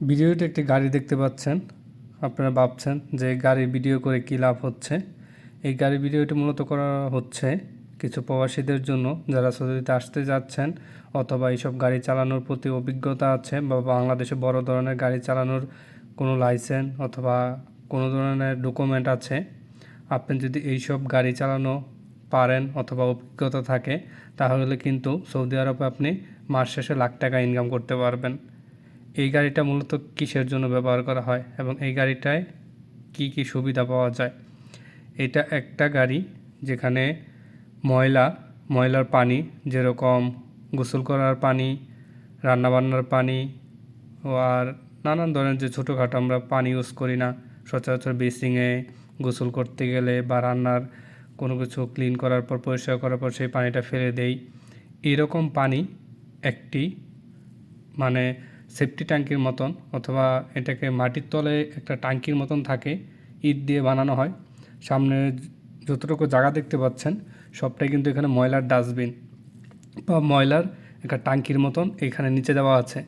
ভিডিওতে একটি গাড়ি দেখতে পাচ্ছেন। আপনারা ভাবছেন যে গাড়ি ভিডিও করে কী লাভ হচ্ছে? এই গাড়ি ভিডিওটি মূলত করা হচ্ছে কিছু প্রবাসীদের জন্য যারা সৌদিতে আসতে যাচ্ছেন অথবা এইসব গাড়ি চালানোর প্রতি অভিজ্ঞতা আছে বা বাংলাদেশে বড় ধরনের গাড়ি চালানোর কোনো লাইসেন্স অথবা কোনো ধরনের ডকুমেন্ট আছে। আপনি যদি এইসব গাড়ি চালানো পারেন অথবা অভিজ্ঞতা থাকে, তাহলে কিন্তু সৌদি আরবে আপনি মাস শেষে লাখ টাকা ইনকাম করতে পারবেন। এই গাড়িটা মূলত কিসের জন্য ব্যবহার করা হয় এবং এই গাড়িটায় কি কি সুবিধা পাওয়া যায়? এটা একটা গাড়ি যেখানে ময়লা, ময়লার পানি যেরকম গোসল করার পানি, রান্নাবান্নার পানি আর নানান ধরনের যে ছোটোখাটো আমরা পানি ইউজ করি না, সচরাচর বেসিংয়ে গোসল করতে গেলে বা রান্নার কোনো কিছু ক্লিন করার পর, পরিষ্কার করার পর সেই পানিটা ফেলে দেই। এরকম পানি একটি মানে সেফটি ট্যাঙ্কির মতন অথবা এটাকে মাটির তলে একটা ট্যাঙ্কির মতন থাকে, ইট দিয়ে বানানো হয়। সামনে যতটুকু জায়গা দেখতে পাচ্ছেন, সবটাই কিন্তু এখানে ময়লার ডাস্টবিন বা ময়লার একটা ট্যাঙ্কির মতন এখানে নিচে দেওয়া আছে।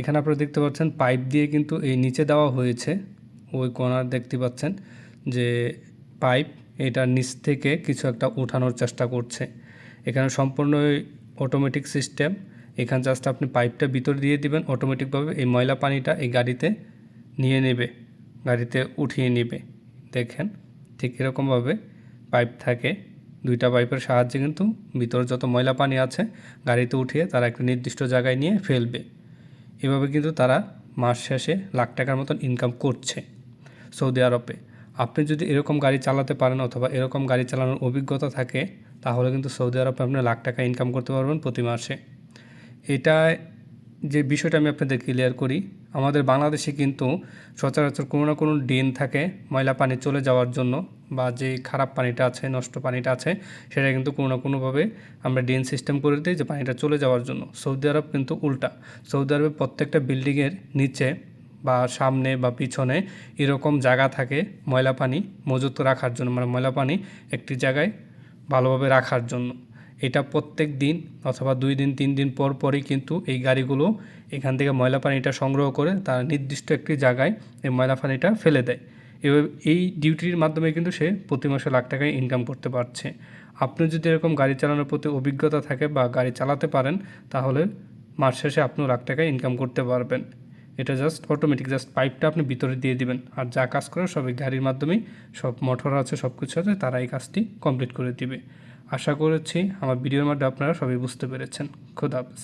এখানে আপনারা দেখতে পাচ্ছেন পাইপ দিয়ে কিন্তু এই নিচে দেওয়া হয়েছে। ওই কোনার দেখতে পাচ্ছেন যে পাইপ এটার নিচ থেকে কিছু একটা ওঠানোর চেষ্টা করছে। এখানে সম্পূর্ণ অটোমেটিক সিস্টেম এখানে জাস্ট আপনি পাইপটা ভিতর দিয়ে দিবেন অটোমেটিকভাবে এই ময়লা পানিটা এই গাড়িতে নিয়ে নেবে, গাড়িতে উঠিয়ে নেবে। দেখেন, ঠিক এরকমভাবে পাইপ থাকে, দুইটা পাইপের সাহায্যে কিন্তু ভিতরে যত ময়লা পানি আছে গাড়িতে উঠিয়ে তারা একটা নির্দিষ্ট জায়গায় নিয়ে ফেলবে। এভাবে কিন্তু তারা মাস শেষে লাখ টাকার মতন ইনকাম করছে সৌদি আরবে। আপনি যদি এরকম গাড়ি চালাতে পারেন অথবা এরকম গাড়ি চালানোর অভিজ্ঞতা থাকে, তাহলে কিন্তু সৌদি আরবে আপনি লাখ টাকা ইনকাম করতে পারবেন প্রতি মাসে। এটা যে বিষয়টা আমি আপনাদের ক্লিয়ার করি, আমাদের বাংলাদেশে কিন্তু সচরাচর কোনো না কোনো ড্রেন থাকে ময়লা পানি চলে যাওয়ার জন্য বা যে খারাপ পানিটা আছে, নষ্ট পানিটা আছে, সেটা কিন্তু কোনো না কোনোভাবে আমরা ড্রেন সিস্টেম করে দিই যে পানিটা চলে যাওয়ার জন্য। সৌদি আরব কিন্তু উল্টা। সৌদি আরবে প্রত্যেকটা বিল্ডিংয়ের নিচে বা সামনে বা পিছনে এরকম জায়গা থাকে ময়লা পানি মজুত রাখার জন্য মানে ময়লা পানি একটি জায়গায় ভালোভাবে রাখার জন্য। এটা প্রত্যেক দিন অথবা দুই দিন, তিন দিন পর পরই কিন্তু এই গাড়িগুলো এখান থেকে ময়লা পানিটা সংগ্রহ করে তারা নির্দিষ্ট একটি জায়গায় এই ময়লা পানিটা ফেলে দেয়। এভাবে এই ডিউটির মাধ্যমে কিন্তু সে প্রতি মাসে লাখ টাকায় ইনকাম করতে পারছে। আপনি যদি এরকম গাড়ি চালানোর প্রতি অভিজ্ঞতা থাকে বা গাড়ি চালাতে পারেন, তাহলে মাস শেষে আপনিও লাখ টাকায় ইনকাম করতে পারবেন। এটা জাস্ট অটোমেটিক জাস্ট পাইপটা আপনি ভিতরে দিয়ে দিবেন। আর যা কাজ করে সব গাড়ির মাধ্যমেই সব মোটর আছে সব কিছু আছে, তারা এই কাজটি কমপ্লিট করে দিবে। আশা করছি আমার ভিডিওর মধ্যে আপনারা সবাই বুঝতে পেরেছেন। খোদা হাফেজ।